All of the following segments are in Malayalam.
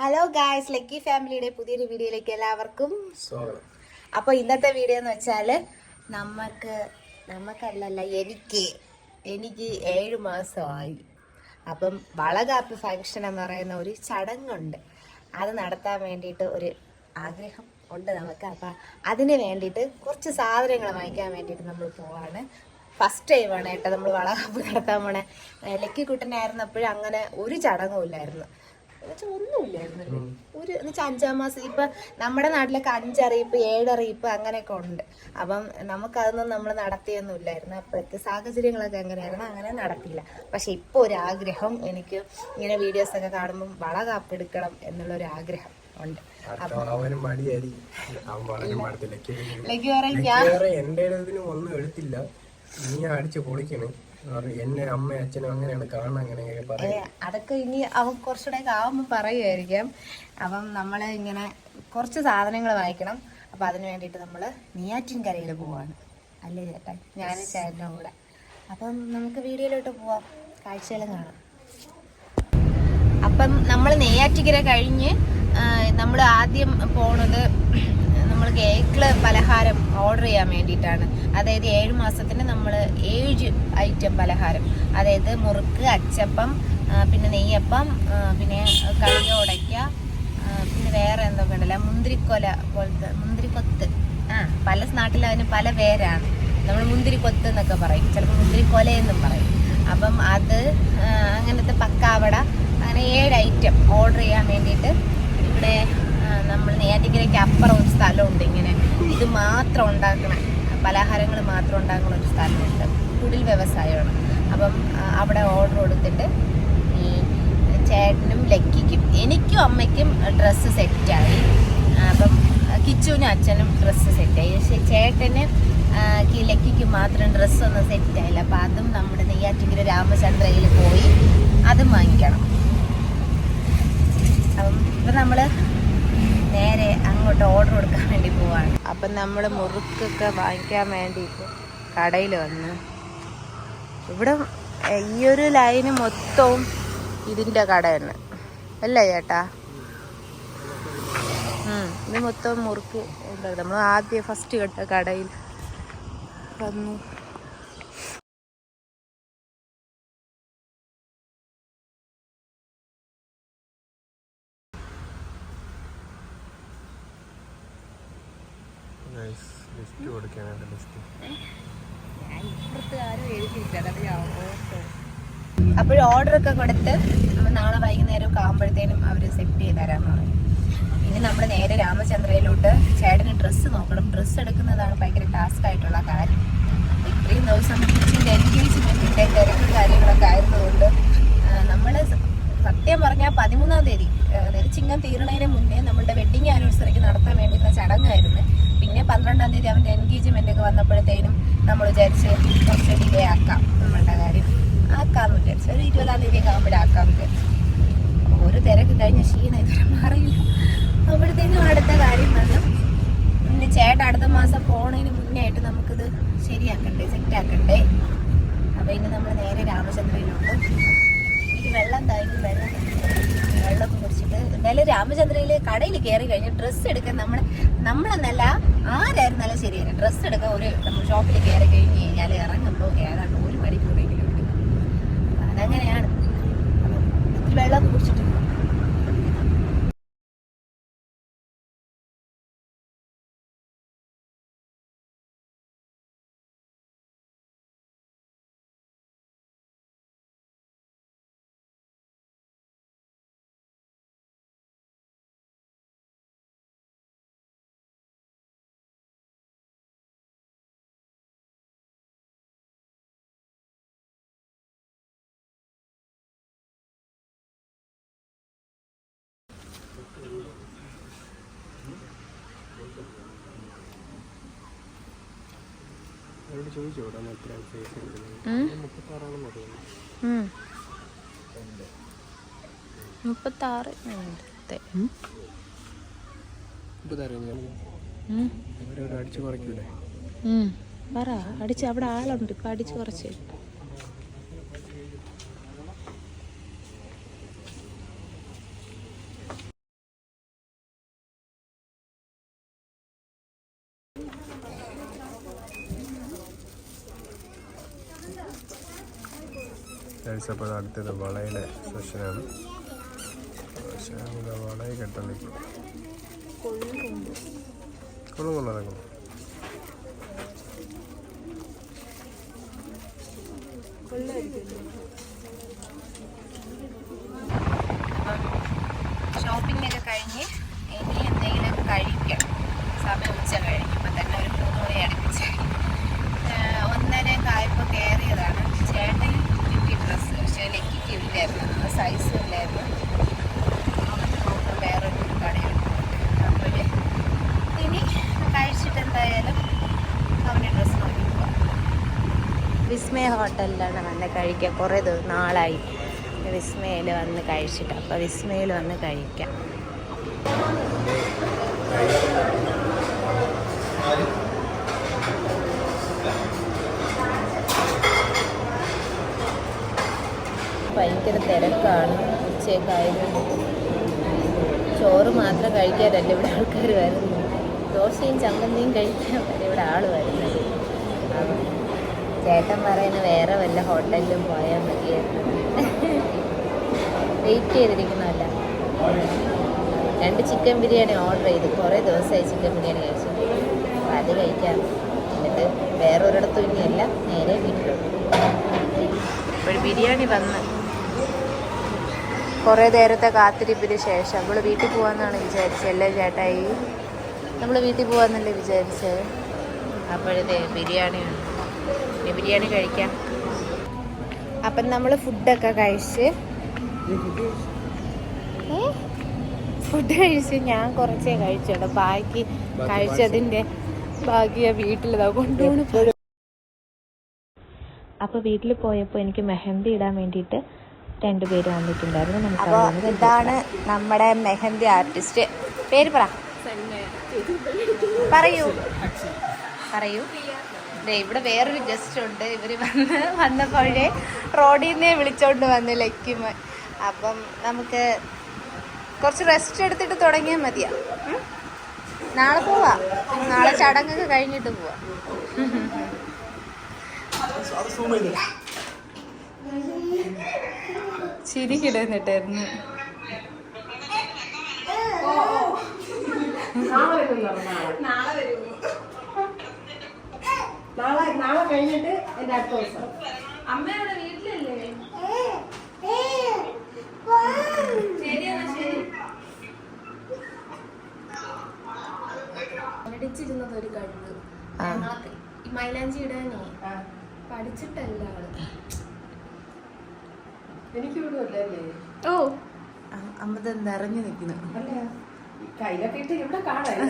ഹലോ ഗായ്സ് ലക്കി ഫാമിലിയുടെ പുതിയൊരു വീഡിയോയിലേക്ക് എല്ലാവർക്കും സ്വാഗതം. അപ്പോൾ ഇന്നത്തെ വീഡിയോ എന്ന് വെച്ചാൽ നമുക്ക് നമുക്കല്ലല്ല എനിക്ക് എനിക്ക് ഏഴ് മാസമായി. അപ്പം വളകാപ്പ് ഫങ്ഷൻ എന്ന് പറയുന്ന ഒരു ചടങ്ങുണ്ട്. അത് നടത്താൻ വേണ്ടിയിട്ട് ഒരു ആഗ്രഹം ഉണ്ട് നമുക്ക്. അപ്പം അതിന് വേണ്ടിയിട്ട് കുറച്ച് സാധനങ്ങൾ വാങ്ങിക്കാൻ വേണ്ടിയിട്ട് നമ്മൾ പോവാണ്. ഫസ്റ്റ് ടൈമാണ് കേട്ടോ നമ്മൾ വളകാപ്പ് നടത്താൻ പോണേ. ലക്കി കുട്ടനായിരുന്നപ്പോഴും അങ്ങനെ ഒരു ചടങ്ങും ഇല്ലായിരുന്നു. എന്നുവെച്ചാൽ ഒന്നുമില്ലായിരുന്നു ഒരു എന്നുവെച്ചാൽ അഞ്ചാം മാസം ഇപ്പൊ നമ്മുടെ നാട്ടിലൊക്കെ അഞ്ചറിയിപ്പ് ഏഴറിയിപ്പ് അങ്ങനെയൊക്കെ ഉണ്ട്. അപ്പം നമുക്കതൊന്നും നമ്മൾ നടത്തിയൊന്നുമില്ലായിരുന്നു. അപ്പോഴത്തെ സാഹചര്യങ്ങളൊക്കെ എങ്ങനെയായിരുന്നു? അങ്ങനെ നടത്തിയില്ല. പക്ഷെ ഇപ്പോൾ ഒരു ആഗ്രഹം എനിക്ക് ഇങ്ങനെ വീഡിയോസ് ഒക്കെ കാണുമ്പോൾ വള കാപ്പെടുക്കണം എന്നുള്ള ഒരു ആഗ്രഹം ഉണ്ട് അവനും മടിയായിരിക്കും. അവൻ വളരെ എന്റെ ഒന്നും എടുത്തില്ല നീ അടിച്ച് പൊളിക്കണ്. എന്നെ അമ്മ അച്ഛനും അങ്ങനെയാണ് കാണാൻ അങ്ങനെയൊക്കെ പറയും. അതൊക്കെ ഇനി അവൻ കുറച്ചുകൂടെ ആവുമ്പോൾ പറയുമായിരിക്കാം അപ്പം നമ്മൾ ഇങ്ങനെ കുറച്ച് സാധനങ്ങൾ വാങ്ങിക്കണം അപ്പം അതിന് വേണ്ടിയിട്ട് നമ്മൾ നെയ്യാറ്റിൻകരയിൽ പോവാണ്. അല്ലേ ചേട്ടാ? ഞാൻ ചേട്ടന്റെ കൂടെ. അപ്പം നമുക്ക് വീഡിയോയിലോട്ട് പോവാം. കാഴ്ചകളും കാണാം. അപ്പം നമ്മൾ നെയ്യാറ്റിക്കര കഴിഞ്ഞ് നമ്മൾ ആദ്യം പോണത് നമ്മൾ കേക്കിൾ പലഹാരം ഓർഡർ ചെയ്യാൻ വേണ്ടിയിട്ടാണ്. അതായത് ഏഴ് മാസത്തിന് നമ്മൾ ഏഴ് ഐറ്റം പലഹാരം. അതായത് മുറുക്ക് അച്ചപ്പം പിന്നെ നെയ്യപ്പം പിന്നെ കളിയോടയ്ക്ക പിന്നെ വേറെ എന്തൊക്കെ ഉണ്ടല്ലോ? മുന്തിരിക്കൊല പോലത്തെ മുന്തിരിക്കൊത്ത്. ആ പല നാട്ടിൽ അതിന് പല പേരാണ്. നമ്മൾ മുന്തിരിക്കൊത്ത് എന്നൊക്കെ പറയും. ചിലപ്പോൾ മുന്തിരിക്കൊല എന്നും പറയും. അപ്പം അത് അങ്ങനത്തെ പക്കാവട അങ്ങനെ ഏഴ് ഐറ്റം ഓർഡർ ചെയ്യാൻ വേണ്ടിയിട്ട് ഇവിടെ നമ്മൾ നെയ്യാറ്റിക്കരയ്ക്ക് അപ്പുറം ഒരു സ്ഥലമുണ്ട് ഇങ്ങനെ. ഇത് മാത്രം ഉണ്ടാക്കണ പലഹാരങ്ങൾ മാത്രം ഉണ്ടാക്കുന്ന ഒരു സ്ഥലമുണ്ട്. കുടിൽ വ്യവസായമാണ്. അപ്പം അവിടെ ഓർഡർ കൊടുത്തിട്ട് ഈ ചേട്ടനും ലക്കിക്കും എനിക്കും അമ്മയ്ക്കും ഡ്രസ്സ് സെറ്റായി അപ്പം കിച്ചുവിനും അച്ഛനും ഡ്രസ്സ് സെറ്റായി പക്ഷേ ചേട്ടന് ലക്കിക്ക് മാത്രം ഡ്രസ്സൊന്നും സെറ്റായില്ല അപ്പം അതും നമ്മുടെ നെയ്യാറ്റിങ്കര രാമചന്ദ്രയിൽ പോയി അതും വാങ്ങിക്കണം. അപ്പം ഇപ്പം നമ്മൾ അങ്ങോട്ട് ഓർഡർ കൊടുക്കാൻ വേണ്ടി പോവാണ്. അപ്പം നമ്മൾ മുറുക്കൊക്കെ വാങ്ങിക്കാൻ വേണ്ടിയിട്ട് കടയിൽ വന്ന്. ഇവിടെ ഈ ഒരു ലൈന് മൊത്തവും ഇതിന്റെ കടയാണ്. അല്ലേ ചേട്ടാ? ഇത് മൊത്തം മുറുക്ക് ഉണ്ട് നമ്മൾ ആദ്യം ഫസ്റ്റ് കെട്ട കടയിൽ വന്നു. ലിസ്റ്റ് കൊടുക്കാനായിട്ട് ലിസ്റ്റ് അപ്പോൾ ഓർഡർ ഒക്കെ കൊടുത്ത് നമ്മൾ നാളെ വൈകുന്നേരം ഒക്കെ ആകുമ്പോഴത്തേനും അവർ സെറ്റ് ചെയ്ത് തരാമെന്ന് പറയും ഇനി നമ്മൾ നേരെ രാമചന്ദ്രയിലോട്ട് ചേട്ടന് ഡ്രസ്സ് നോക്കണം. ഡ്രസ്സ് എടുക്കുന്നതാണ് ഭയങ്കര ടാസ്ക് ആയിട്ടുള്ള കാര്യം. ഇത്രയും ദിവസം കിച്ചിന്റെ എൻഗേജ്മെന്റിന്റെ തിരക്കും കാര്യങ്ങളൊക്കെ ആയിരുന്നതുകൊണ്ട് നമ്മൾ സത്യം പറഞ്ഞാൽ പതിമൂന്നാം തീയതി ചിങ്ങം തീരണതിന് മുന്നേ നമ്മളുടെ വെഡിങ് ആനിവേഴ്സറിക്ക് നടത്താൻ വേണ്ടിയിരുന്ന ചടങ്ങായിരുന്നു. പിന്നെ പന്ത്രണ്ടാം തീയതി അവന്റെ എൻഗേജ്മെന്റ് ഒക്കെ വന്നപ്പോഴത്തേനും നമ്മൾ വിചാരിച്ച് കുറച്ച് ഡിലേ ആക്കാം നമ്മളുടെ കാര്യം. ആക്കാമെന്ന് വിചാരിച്ചു. ഒരു ഇരുപതാം തീയതി ഒക്കെ ആകുമ്പോഴാക്കാമെന്ന് വിചാരിച്ചു. ഒരു തിരക്ക് കഴിഞ്ഞ ക്ഷീണം ഇതുവരെ മാറിയില്ല. അപ്പോഴത്തേനും അടുത്ത കാര്യം വന്നു. പിന്നെ ചേട്ടൻ അടുത്ത മാസം പോണതിന് മുന്നേ ആയിട്ട് നമുക്കിത് ശരിയാക്കണ്ടേ സെറ്റാക്കണ്ടേ അപ്പോൾ ഇനി നമ്മൾ നേരെ രാമചന്ദ്രയിലോട്ട് എനിക്ക് വെള്ളം തായിരുന്നു വെള്ളം വെള്ളമൊക്കെ കുടിച്ചിട്ട് എന്തായാലും രാമചന്ദ്രയിൽ കടയിൽ കയറി കഴിഞ്ഞ് ഡ്രസ്സ് എടുക്കാൻ നമ്മൾ നമ്മളെന്നല്ല ഡ്രസ്സ് എടുക്കാൻ ഒരു നമ്മൾ ഷോപ്പിൽ കയറി കഴിഞ്ഞ് കഴിഞ്ഞാൽ ഇറങ്ങുമ്പോൾ ഏതാണ്ട് ഒരു മണിക്കൂറെങ്കിലും എടുക്കും. അതങ്ങനെയാണ്. വെള്ളം കുടിച്ചിട്ട് അവരോട് ചോദിച്ചു ഇവിടെ എത്ര സൈസ് എടുക്കുന്നത് മുപ്പത്താറാണെന്ന് തോന്നുന്നു മുപ്പത്താറ്? മിനിറ്റത്തെ മുപ്പത്താറ് അവരോട് അടിച്ചു കുറയ്ക്കൂലേ പറ അടിച്ച് അവിടെ ആളുണ്ട്. ഇപ്പം അടിച്ച് കുറച്ച് ഗൈസ് അപ്പോൾ അടുത്തത് വളയുടെ സെഷനാണ് പക്ഷേ വളയെ കെട്ടണിക്കും കൊള്ളും കൊള്ളാതെ ഷോപ്പിംഗ് ഒക്കെ കഴിഞ്ഞ് ഇനി എന്തെങ്കിലും കഴിക്കണം സമയം ഉച്ച കഴിഞ്ഞ് ഇപ്പം തന്നെ ഒരു മൂന്ന് മണി അടുപ്പിച്ച് ഒന്നര കായപ്പോൾ കയറിയതാണ് ചേട്ടൻ കിട്ടി ഡ്രസ്സ് പക്ഷേ ലക്കിക്ക് ഇല്ലായിരുന്നു സൈസും ഇല്ലായിരുന്നു വേറൊരു കടയിൽ അപ്പോൾ ഇനി കഴിച്ചിട്ട് എന്തായാലും അവന്റെ ഡ്രസ്സ് നോക്കി പോവാം വിസ്മയ ഹോട്ടലിലാണ് വന്ന് കഴിക്കുക കുറേ ദിവസം നാളായി. വിസ്മയിൽ വന്ന് കഴിച്ചിട്ട്. അപ്പോൾ വിസ്മയിൽ വന്ന് കഴിക്കാം. ഭയങ്കര തിരക്കാണ്. ഉച്ചയൊക്കെയായിരുന്നു ചോറ് മാത്രം കഴിക്കാനല്ല ഇവിടെ ആൾക്കാർ വരുന്നു ദോശയും ചമ്മന്തിയും കഴിക്കാൻ ഇവിടെ ആൾ വരുന്നത്. അപ്പം ചേട്ടൻ പറയുന്ന വേറെ വല്ല ഹോട്ടലിലും പോയാൽ മതിയായിരുന്നു വെയിറ്റ് ചെയ്തിരിക്കുന്നതല്ല. രണ്ട് ചിക്കൻ ബിരിയാണി ഓർഡർ ചെയ്തു. കുറേ ദിവസമായി ചിക്കൻ ബിരിയാണി കഴിച്ചു. അത് കഴിക്കാം. എന്നിട്ട് വേറൊരിടത്തും ഇനിയല്ല നേരെ ഇപ്പോൾ ബിരിയാണി വന്ന് കുറേ നേരത്തെ കാത്തിരിപ്പിന് ശേഷം നമ്മൾ വീട്ടിൽ പോകാമെന്നാണ് വിചാരിച്ചത്. അല്ലേ ചേട്ടായി? നമ്മൾ വീട്ടിൽ പോകാമെന്നല്ലേ വിചാരിച്ചത്? അപ്പോഴത്തെ ബിരിയാണി ഇനി ബിരിയാണി കഴിക്കാം. അപ്പം നമ്മൾ ഫുഡൊക്കെ കഴിച്ച് ഫുഡ് കഴിച്ച് ഞാൻ കുറച്ചേ കഴിച്ചുള്ളൂ. ബാക്കി കഴിച്ചതിന്റെ ബാക്കി വീട്ടിൽ കൊണ്ടുപോകണം അപ്പോൾ വീട്ടിൽ പോയപ്പോൾ എനിക്ക് മെഹന്തി ഇടാൻ വേണ്ടിയിട്ട് രണ്ടുപേര് വന്നിട്ടുണ്ടായിരുന്നു. നമുക്ക് ഇതാണ് നമ്മുടെ മെഹന്തി ആർട്ടിസ്റ്റ്. പേര് പറ. പറയൂ. പറയൂ. ഇവിടെ വേറൊരു ഗസ്റ്റ് ഉണ്ട്. ഇവർ വന്ന് വന്നപ്പോഴേ റോഡിൽ നിന്നേ വിളിച്ചോണ്ട് വന്ന് ലക്കിമ. അപ്പം നമുക്ക് കുറച്ച് റെസ്റ്റ് എടുത്തിട്ട് തുടങ്ങിയാൽ മതിയാ. നാളെ പോവാ. നാളെ ചടങ്ങൊക്കെ കഴിഞ്ഞിട്ട് പോവാ. ചിരി കിടന്നിട്ടായിരുന്നു നാളെ നാളെ. കഴിഞ്ഞിട്ട് എന്റെ അടുത്ത ദിവസം. പഠിച്ചിരുന്നത് ഒരു കഴിവ്. ഞങ്ങളൊക്കെ മൈലാഞ്ചി ഇടാനേ പഠിച്ചിട്ടല്ല എനിക്ക് വിടുമല്ലേ ഓ. അമ്മത് നിറഞ്ഞു നിൽക്കുന്നു. കയ്യിലൊക്കെ ഇട്ട് ഇവിടെ കാണാൻ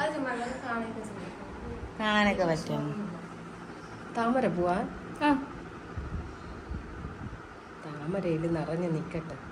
അത് ചുമ്മാ കാണാനൊക്കെ പറ്റും. താമര പോവാൻ ആ. താമരയിൽ നിറഞ്ഞു നിക്കട്ടെ.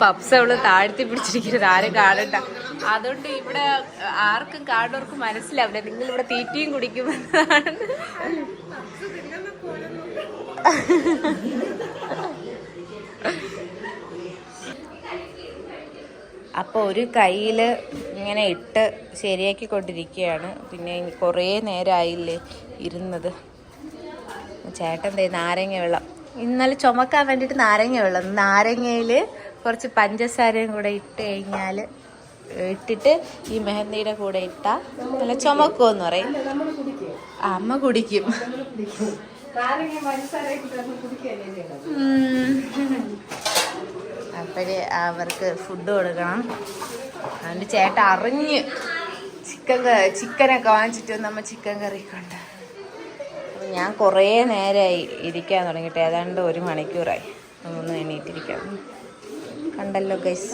പപ്സ് അവൾ താഴ്ത്തി പിടിച്ചിരിക്കുന്നത് ആരും കാണണ്ട. അതുകൊണ്ട് ഇവിടെ ആർക്കും കാണുന്നവർക്കും മനസ്സിലാവില്ല. നിങ്ങൾ ഇവിടെ തീറ്റയും കുടിക്കുമെന്നാണ്. അപ്പൊ ഒരു കയ്യിൽ ഇങ്ങനെ ഇട്ട് ശരിയാക്കി കൊണ്ടിരിക്കുകയാണ് പിന്നെ കുറേ നേരമായില്ലേ ഇരുന്നത്. ചേട്ടൻ തേ നാരങ്ങ വെള്ളം. ഇന്നലെ ചുമക്കാൻ വേണ്ടിയിട്ട് നാരങ്ങ വെള്ളം നാരങ്ങയിൽ കുറച്ച് പഞ്ചസാരയും കൂടെ ഇട്ട് കഴിഞ്ഞാൽ ഇട്ടിട്ട് ഈ മെഹന്തിയുടെ കൂടെ ഇട്ടാൽ നല്ല ചുമക്കുമെന്ന് പറയും. നമ്മൾ അമ്മ കുടിക്കും. നമ്മൾ നമ്മൾ അപ്പോഴേ അവർക്ക് ഫുഡ് കൊടുക്കണം. അതുകൊണ്ട് ചേട്ട അറിഞ്ഞ് ചിക്കൻ ചിക്കനൊക്കെ വാങ്ങിച്ചിട്ട് വന്ന് നമ്മ ചിക്കൻ കറി കൊണ്ട് അപ്പം ഞാൻ കുറേ നേരമായി ഇരിക്കാൻ തുടങ്ങിയിട്ട് ഏതാണ്ട് ഒരു മണിക്കൂറായി. ഒന്ന് എണീറ്റിരിക്കാം കണ്ടല്ലോ ഗൈസ്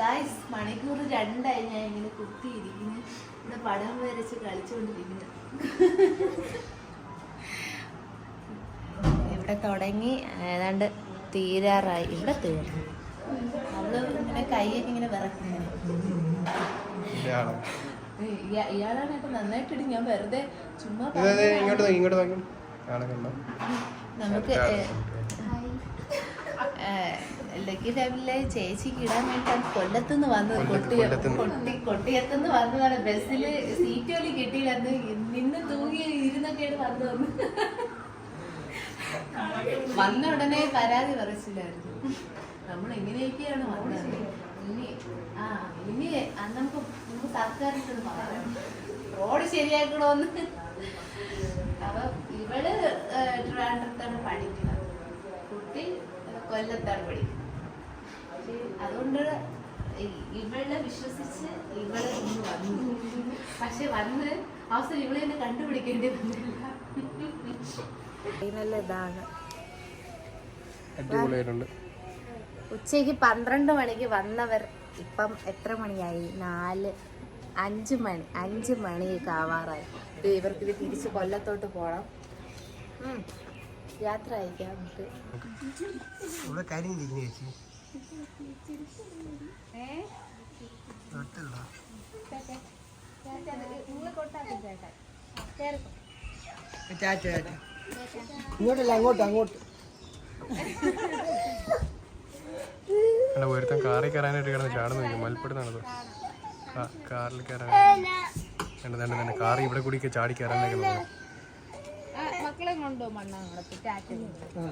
ഗൈസ് മണിക്കൂർ രണ്ടായി ഞാൻ ഇങ്ങനെ കുത്തിയിരിക്കുന്നു. ഇവിടെ പടം വരച്ച് കളിച്ചുകൊണ്ടിരിക്കുന്നു. ഇവിടെ തുടങ്ങി. ഏതാണ്ട് തീരാറായി. ഇവിടെ തീർന്നു. അവൾ ഇങ്ങനെ കൈയൊക്കെ ഇങ്ങനെ വിറക്കുന്നു. ഇയാളാണ് ഇപ്പൊ നന്നായിട്ടിട്ട് ഞാൻ വെറുതെ ചുമ്മാ ഇങ്ങോട്ട് ഇങ്ങോട്ട് നമുക്ക് ലക്കി ഫാമിലിയിലെ ചേച്ചിക്ക് ഇടാൻ വേണ്ടിയിട്ടാണ് കൊല്ലത്തുനിന്ന് വന്നത്. കൊട്ടി കൊട്ടിയത്തുനിന്ന് വന്നതാണ്. ബസ്സിൽ സീറ്റ് പോലും കിട്ടിയില്ലായിരുന്നു. നിന്ന് തൂങ്ങി ഇരുന്നൊക്കെയാണ് വന്ന്. വന്ന ഉടനെ പരാതി പറച്ചില്ലായിരുന്നു നമ്മൾ എങ്ങനെയൊക്കെയാണ് വന്നത്. ഇനി ആ ഇനി അന്ന് നമുക്ക് നമുക്ക് സർക്കാരിനോട് പറയാം റോഡ് ശരിയാക്കണമെന്ന് അപ്പൊ ഇവൾ ട്രിവാൻഡ്രത്താണ് പഠിക്കുന്നത് കുട്ടി കൊല്ലത്താണ് പഠിക്കുന്നത് അതുകൊണ്ട് ഇവളെ വിശ്വസിച്ച് ഇവൾ ഇന്ന് വന്നു. പക്ഷെ വന്ന് അവസരം ഇവളെ തന്നെ കണ്ടുപിടിക്കേണ്ടി വന്നില്ല. ഇതാണ്. അടിപൊളിയായിട്ടുണ്ട്. ഉച്ചയ്ക്ക് പന്ത്രണ്ട് മണിക്ക് വന്നവർ ഇപ്പം എത്ര മണിയായി? നാല്. അഞ്ച് മണി അഞ്ച് മണിയൊക്കെ ആവാറായി. ഇത് ഇവർക്ക് ഇത് തിരിച്ച് കൊല്ലത്തോട്ട് പോകണം. യാത്ര അയക്കാം നമുക്ക്. ഇങ്ങോട്ടല്ല അങ്ങോട്ട് അങ്ങോട്ട്. അല്ല ഒരുത്തൻ കാറിൽ കയറാനായിട്ട് കിടന്ന് ചാടുന്നു. നോക്കി മൽപ്പെടുന്നാണത് കാറിൽ കയറാൻ. രണ്ട് രണ്ട് തന്നെ കാറി ഇവിടെ കൂടി ചാടി കയറാനൊക്കെ മക്കളെ കൊണ്ടോ മണ്ണാങ്ങടത്ത് ടാറ്റ ആ.